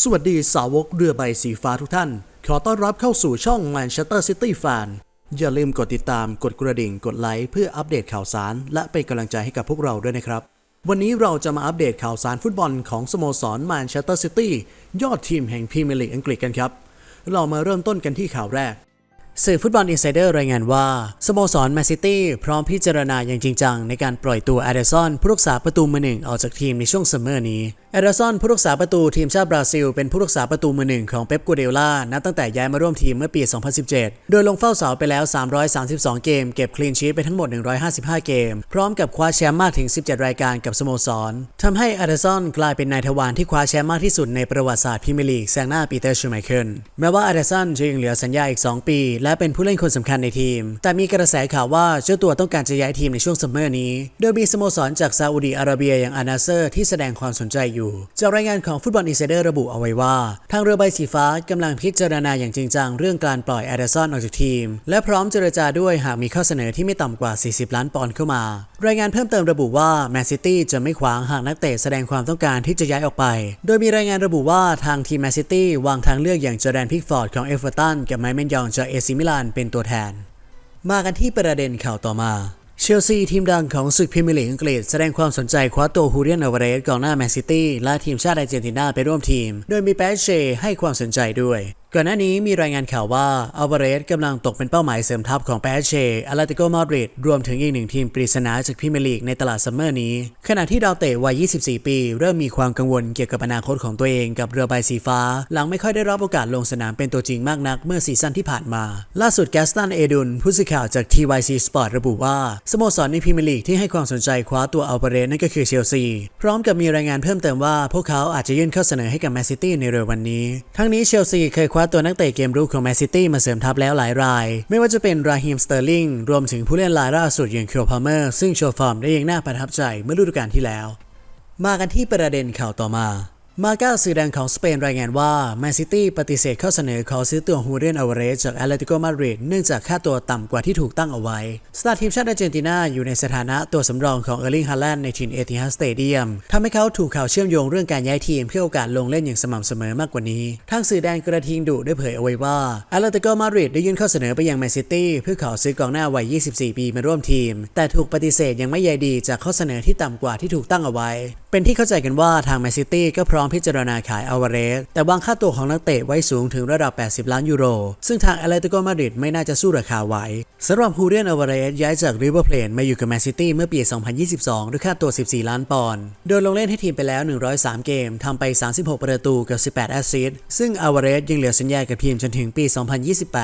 สวัสดีสาวกเรือใบสีฟ้าทุกท่าน ขอต้อนรับเข้าสู่ช่อง Manchester City Fan อย่าลืมกดติดตามกดกระดิ่งกดไลค์เพื่ออัปเดตข่าวสาร และเป็นกำลังใจให้กับพวกเราด้วยนะครับ วันนี้เราจะมาอัปเดตข่าวสารฟุตบอลของสโมสร Manchester City ยอดทีมแห่งพรีเมียร์ลีกอังกฤษกันครับ เรามาเริ่มต้นกันที่ข่าวแรก สื่อฟุตบอลอินไซเดอร์รายงานว่าสโมสรแมนซิตี้พร้อมพิจารณาอย่างจริงจังในการปล่อยตัวอเดซอนผู้รักษาประตูมือหนึ่งออกจากทีมในช่วงซัมเมอร์นี้ อเดซอนผู้รักษาประตูทีมชาติบราซิล เป็นผู้รักษาประตูมือหนึ่งของเป๊ปกูเดล่านับตั้งแต่ย้ายมาร่วมทีมเมื่อปี 2017 โดยลงเฝ้าเสาไปแล้ว 332 เกม เก็บคลีนชีตไปทั้งหมด 155 เกม พร้อมกับคว้าแชมป์มากถึง 17 รายการกับสโมสรทำให้อเดซอนกลายเป็นนายทวารที่คว้าแชมป์มากที่สุดในประวัติศาสตร์พรีเมียร์ลีกแซงหน้าปีเตอร์ชูไมเคิลแม้ว่าอเดซอนจะยังเหลือสัญญาอีก 2 ปี และเป็นผู้เล่นคนสำคัญในทีม แต่มีกระแสข่าวว่าเจ้าตัวต้องการจะย้ายทีมในช่วงซัมเมอร์นี้ โดยมีสโมสรจากซาอุดีอาระเบียอย่างอานาเซอร์ที่แสดงความสนใจอยู่จากรายงานของฟุตบอลอินไซเดอร์ระบุเอาไว้ว่า ทางเรือใบสีฟ้ากำลังพิจารณาอย่างจริงจังเรื่องการปล่อยแอดซอนออกจากทีม และพร้อมเจรจาด้วยหากมีข้อเสนอที่ไม่ต่ำกว่า 40 ล้านปอนด์เข้ามา รายงานเพิ่มเติมระบุว่าแมนซิตี้จะไม่ขวางหากนักเตะแสดงความต้องการที่จะย้ายออกไป โดยมีรายงานระบุว่าทางทีมแมนซิตี้วางทางเลือกอย่างจอร์แดนพิกฟอร์ดของเอเวอร์ตันกับไมเมนยองจากเอซิมิลานเป็นตัวแทน มากันที่ประเด็นข่าวต่อมา เชลซีทีมดังของศึกพรีเมียร์ลีกอังกฤษแสดงความสนใจคว้าตัวฮูเรียนอเวเรสกองหน้าแมนซิตี้และทีมชาติอาร์เจนตินาไปร่วมทีม โดยมีแปชเชให้ความสนใจด้วย ก่อนหน้านี้มีรายงานข่าวว่าอัลวาเรสกำลังตกเป็นเป้าหมายเสริมทัพของแปชเชอาราติโกมาดริดรวมถึงอีกหนึ่งทีมปริศนาจากพรีเมลีกในตลาดซัมเมอร์นี้ ขณะที่ดาวเตะวัย 24 ปี เริ่มมีความกังวลเกี่ยวกับอนาคตของตัวเองกับเรือใบสีฟ้า หลังไม่ค่อยได้รับโอกาสลงสนามเป็นตัวจริงมากนักเมื่อซีซั่นที่ผ่านมา ล่าสุดแกสตันเอดุนผู้สื่อข่าวจาก TYC Sport ระบุว่าสโมสรในพรีเมลีกที่ให้ความสนใจคว้าตัวอัลวาเรสนั่นก็คือเชลซีพร้อมกับมีรายงานเพิ่มเติมว่าพวกเขาอาจจะยื่นข้อเสนอให้กับแมนซิตี้ในเร็ววันนี้ ทั้งนี้เชลซีเคยคว้าตัวนักเตะเกมรุกของแมนซิตี้มาเสริมทัพแล้วหลายราย ไม่ว่าจะเป็นราฮิมสเตอร์ลิงรวมถึงผู้เล่นรายล่าสุดอย่างคิวพาเมอร์ซึ่งโชว์ฟอร์มได้อย่างน่าประทับใจเมื่อฤดูกาลที่แล้ว มากันที่ประเด็นข่าวต่อมา มาก้าสื่อดังของสเปนรายงานว่าแมนซิตี้ปฏิเสธข้อเสนอขอซื้อตัวฮูเรนอเวเรสจากแอตเลติโกมาดริดเนื่องจากค่าตัวต่ำกว่าที่ถูกตั้งเอาไว้สตาร์ทีมชาติอาร์เจนตินาอยู่ในสถานะตัวสำรองของเออร์ลิงฮาแลนด์ในทีมเอติฮัสสเตเดียมทำให้เขาถูกข่าวเชื่อมโยงเรื่องการย้ายทีมเพื่อโอกาสลงเล่นอย่างสม่ำเสมอมากกว่านี้ทางสื่อแดงกระทิงดุได้เผยเอาไว้ว่าแอตเลติโกมาดริดได้ยื่นข้อเสนอไปยังแมนซิตี้เพื่อขอซื้อกองหน้าวัย 24 ปีมาร่วมทีม แต่ถูกปฏิเสธยังไม่ใยดีจากข้อเสนอที่ต่ำกว่าที่ถูกตั้งเอาไว้ เป็นที่เข้าใจกันว่าทางแมนซิตี้ก็พร้อมพิจารณาขายอลวาเรส แต่วางค่าตัวของนักเตะไว้สูงถึงระดับ 80 ล้านยูโร ซึ่งทางแอตเลติโกมาดริดไม่น่าจะสู้ราคาไหวสำหรับฮูเรียนอลวาเรสย้ายจากริเวอร์เพลนมาอยู่กับแมนซิตี้เมื่อปี 2022 ด้วยค่าตัว 14 ล้านปอนด์ โดยลงเล่นให้ทีมไปแล้ว 103 เกม ทำไป 36 ประตูกับ 18 แอสซิสต์ ซึ่งอลวาเรสยังเหลือสัญญากับทีมจนถึงปี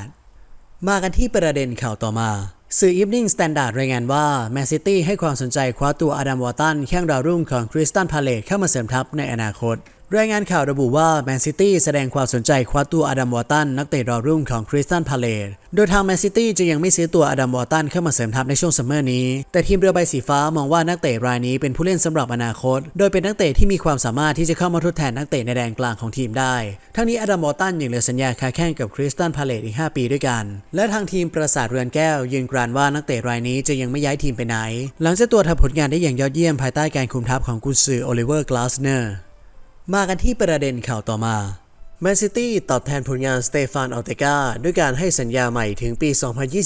2028 มากันที่ประเด็นข่าวต่อมา สื่อ Evening Standard รายงานว่า แมนซิตี้ให้ความสนใจคว้าตัวอดัมวอตันแข้งดาวรุ่งของคริสตันพาเลตเข้ามาเสริมทัพในอนาคต รายงานข่าวระบุว่าแมนซิตี้แสดงความสนใจคว้าตัวอดัมวอตันนักเตะดาวรุ่งของคริสตันพาเลตโดยทางแมนซิตี้จะยังไม่ซื้อตัวอดัมวอตันเข้ามาเสริมทัพในช่วงซัมเมอร์นี้ แต่ทีมเรือใบสีฟ้ามองว่านักเตะรายนี้เป็นผู้เล่นสำหรับอนาคต โดยเป็นนักเตะที่มีความสามารถที่จะเข้ามาทดแทนนักเตะในแดนกลางของทีมได้ ทั้งนี้อดัมวอตันยังเหลือสัญญาค้าแข่งกับคริสตันพาเลตอีก 5 ปีด้วยกัน และทางทีมปราสาทเรือนแก้ว ยืนกรานว่านักเตะรายนี้จะยังไม่ย้ายทีมไปไหน หลังจากตัวทำผลงานได้อย่างยอดเยี่ยมภายใต้การคุมทัพของกุนซือโอลิเวอร์กลาสเนอร์ มากันที่ประเด็นข่าวต่อมาแมนซิตี้ตอบแทนผลงานสเตฟานอัลเตกาด้วยการให้สัญญาใหม่ถึงปี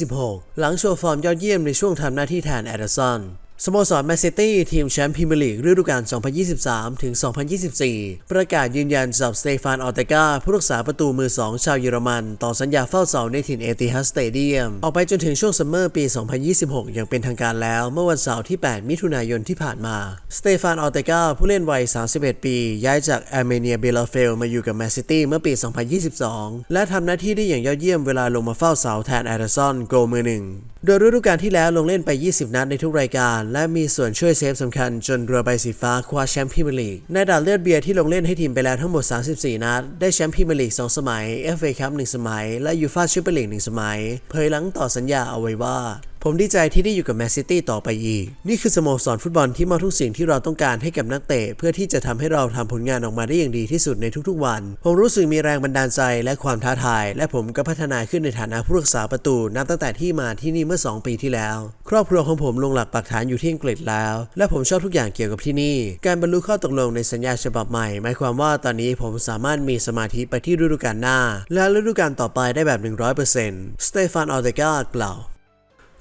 2026 หลังโชว์ฟอร์มยอดเยี่ยมในช่วงทำหน้าที่แทนแอดสัน สโมสรแมนซิตี้ทีมแชมป์พรีเมียร์ลีกฤดูกาล 2023 ถึง 2024 ประกาศยืนยันจับสเตฟานอัลเตกาผู้รักษาประตูมือ 2 ชาวเยอรมัน ต่อสัญญาเฝ้าเสาในถิ่นเอติฮัสสเตเดียม ออกไปจนถึงช่วงซัมเมอร์ปี 2026 อย่างเป็นทางการแล้วเมื่อวันเสาร์ที่ 8 มิถุนายนที่ผ่านมา สเตฟานอัลเตกาผู้เล่นวัย 31 ปี ย้ายจากอาร์เมเนียเบลาเฟลมาอยู่กับแมนซิตี้เมื่อปี 2022 และทำหน้าที่ได้อย่างยอดเยี่ยมเวลาลงมาเฝ้าเสาแทนแอดสันโกมือหนึ่ง โดยฤดูกาลที่แล้วลงเล่นไป 20 นัดในทุกรายการ และมีส่วนช่วยเซฟสำคัญจนเรือใบสีฟ้าคว้าแชมป์พรีเมียร์ลีกในดาดเลือดเบียร์ที่ลงเล่นให้ทีมไปแล้วทั้งหมด 34 นัด ได้แชมป์พรีเมียร์ลีก 2 สมัย FA คัพ1สมัย และยูฟ่าแชมเปี้ยนลีก1สมัย เผยหลังต่อสัญญาเอาไว้ว่า ผมดีใจที่ได้อยู่กับแมนซิตี้ต่อไปอีก นี่คือสโมสรฟุตบอลที่มอบทุกสิ่งที่เราต้องการให้กับนักเตะ เพื่อที่จะทำให้เราทำผลงานออกมาได้อย่างดีที่สุดในทุกๆวัน ผมรู้สึกมีแรงบันดาลใจและความท้าทาย และผมก็พัฒนาขึ้นในฐานะผู้รักษาประตู นับตั้งแต่ที่มาที่นี่เมื่อ 2 ปีที่แล้ว ครอบครัวของผมลงหลักปักฐานอยู่ที่อังกฤษแล้ว และผมชอบทุกอย่างเกี่ยวกับที่นี่ การบรรลุข้อตกลงในสัญญาฉบับใหม่ หมายความว่าตอนนี้ผมสามารถมีสมาธิไปที่ฤดูกาลหน้า และฤดูกาลต่อไปได้แบบ 100%สเตฟานออเดกากล่าว